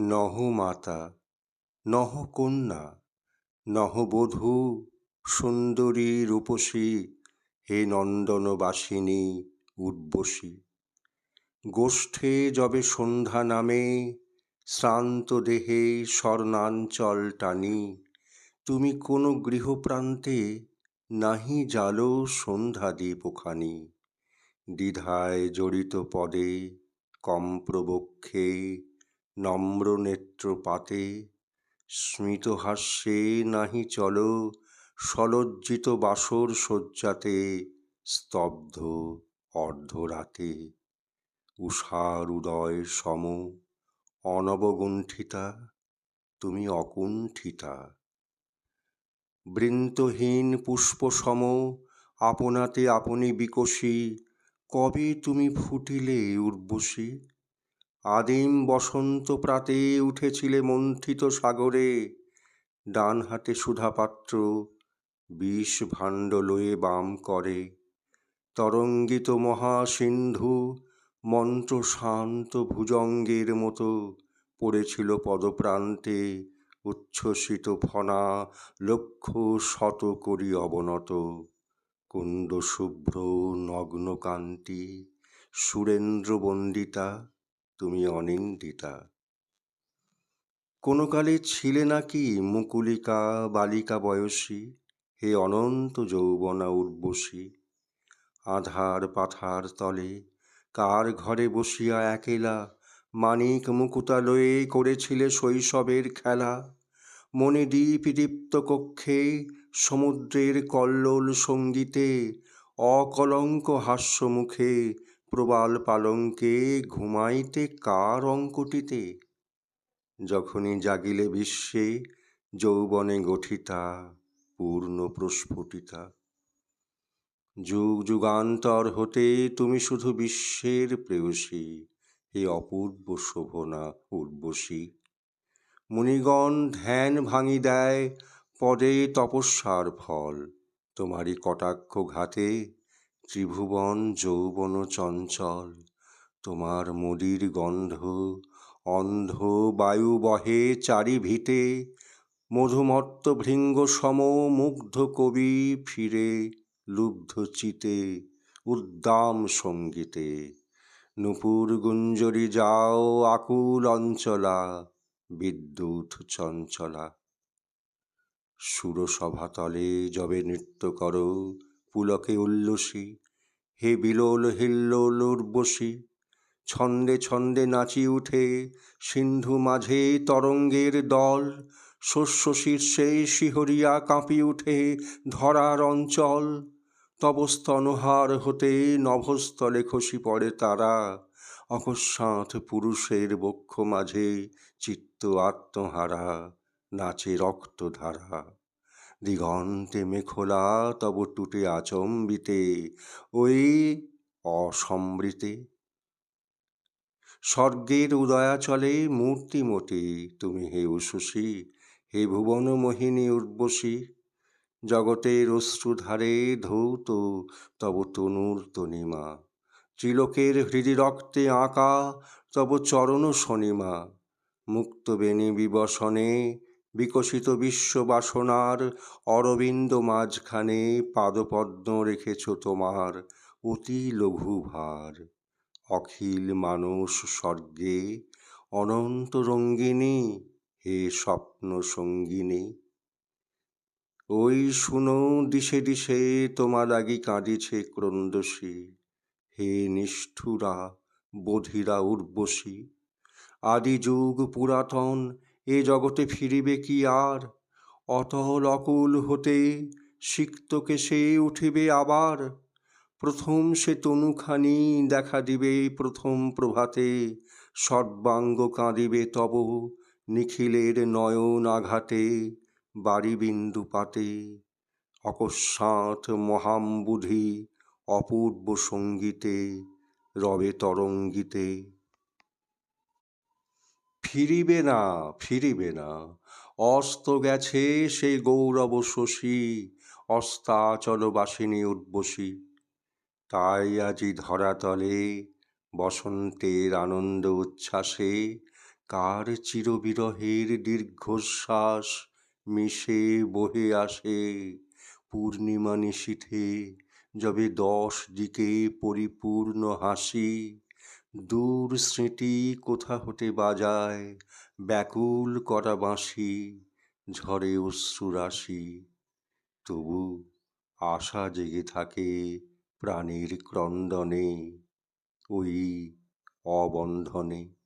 নহ মাতা, নহ কন্যা, নহ বধূ, সুন্দরী রূপসী, হে নন্দনবাসিনী উর্বশী। গোষ্ঠে যবে সন্ধ্যা নামে, শ্রান্ত দেহে স্বর্ণাঞ্চল টানি, তুমি কোনো গৃহপ্রান্তে নাহি জালো সন্ধ্যা দীপখানি। দ্বিধায় জড়িত পদে কম্প্রবক্ষে নম্র নেত্রপাতে স্মিতহাস্যে নাহি চলো সলজ্জিত বাসর শয্যাতে, স্তব্ধ অর্ধরাতে। উষার উদয় সম অনবগুণ্ঠিতা, তুমি অকুণ্ঠিতা। বৃন্তহীন পুষ্পসম আপনাতে আপনি বিকশী, কবে তুমি ফুটিলে উর্বশী? আদিম বসন্ত প্রাতে উঠেছিলে মন্থিত সাগরে ডান হাতে সুধাপাত্র বিষ ভাণ্ড লয়ে বাম করে। তরঙ্গিত মহাসিন্ধু মন্ত্র শান্ত ভুজঙ্গের মতো পড়েছিল পদপ্রান্তে, উচ্ছ্বসিত ফনা লক্ষ শত করি অবনত। কুন্দ শুভ্র নগ্ন কান্তি সুরেন্দ্র বন্দিতা তুমি অনিন্দিতা। কোনো কালে ছিলে নাকি মুকুলিকা বালিকা বয়সী? হে অনন্ত যৌবনা উর্বশী। আধার পাথার তলে কার ঘরে বসিয়া একেলা? মানিক মুকুতালয়ে করেছিলে শৈশবের খেলা। মনে দ্বীপ দীপ্ত কক্ষে সমুদ্রের কল্লোল সঙ্গীতে, অকলঙ্ক হাস্যমুখে প্রবাল পালঙ্কে ঘুমাইতে কার অঙ্কটিতে? যখনই জাগিলে বিশ্বে যৌবনে গঠিতা, পূর্ণ প্রস্ফুটিতা। যুগ যুগান্তর হতে তুমি শুধু বিশ্বের প্রেয়সী হে অপূর্ব শোভনা উর্বশী। মুনিগণ ধ্যান ভাঙি দেয়, পদে তপস্যার ফল, তোমারই কটাক্ষ ঘাতে ত্রিভুবন যৌবন চঞ্চল, তোমার মদির গন্ধ, অন্ধ বায়ু বহে চারি ভিতে মধুমত্ত ভৃঙ্গ সম মুগ্ধ কবি ফিরে, লুব্ধ চিতে, উদ্দাম সঙ্গীতে, নুপুর গুঞ্জরি যাও আকুল অঞ্চলা, বিদ্যুৎ চঞ্চলা। সুরসভাতলে যবে নৃত্য করো পুলকে উল্লসী, হে বিলোল হিল্লোল উর্বশী ছন্দে ছন্দে নাচি উঠে সিন্ধু মাঝে তরঙ্গের দল, শস্য শীর্ষে শিহরিয়া কাঁপি উঠে ধরার অঞ্চল, তবস্তনহার হতে নভস্থলে খসি পড়ে তারা, অকস্মাৎ পুরুষের বক্ষ মাঝে চিত্ত আত্মহারা, নাচে রক্তধারা। দিগন্তে মেখলা তব টুটে আচম্বিতে, ওই অসমৃতে। স্বর্গের উদয়া উদয়াচলে মূর্তিমতি তুমি হে উশুষী, হে ভুবন মোহিনী উর্বশী। জগতের অশ্রুধারে ধৌত তব তনুর তনিমা, ত্রিলোকের হৃদি রক্তে আঁকা তব চরণ শনিমা। মুক্ত বেণী বিবসনে বিকশিত বিশ্ববাসনার অরবিন্দ মাঝখানে পাদপদ্ম রেখেছ তোমার অতি লঘু ভার। অখিল মানুষ স্বর্গে অনন্ত রঙ্গিনী হে স্বপ্ন সঙ্গিনী। ওই শুনো দিশে দিশে তোমার লাগি কাঁদিছে ক্রন্দসী হে নিষ্ঠুরা, বধিরা উর্বশী। আদি যুগ পুরাতন এ জগতে ফিরিবে কি আর? অতল অকুল হতে সিক্তকে সে উঠিবে আবার? প্রথম সে তনুখানি দেখা দিবে, প্রথম প্রভাতে সর্বাঙ্গ কাঁদিবে তব নিখিলের নয়ন আঘাতে বাড়ি বিন্দু পাতে। অকস্মাৎ মহাম্বুধি অপূর্ব সঙ্গীতে রবে তরঙ্গিতে ফিরিবে না ফিরিবে না। অস্ত গেছে সেই গৌরব শশী অস্তাচলবাসিনী উর্বশী তাই আজি ধরাতলে বসন্তের আনন্দ উচ্ছ্বাসে কার চিরবিরহের দীর্ঘশ্বাস মিশে বহে আসে। পূর্ণিমা নিশীথে যবে দশ দিকে পরিপূর্ণ হাসি দূর স্মৃতি কোথা হতে বাজায়? ব্যাকুল করা বাঁশি, ঝরে অশ্রুরাশি তবু আশা জেগে থাকে প্রাণের ক্রন্দনে, ওই অবন্ধনে।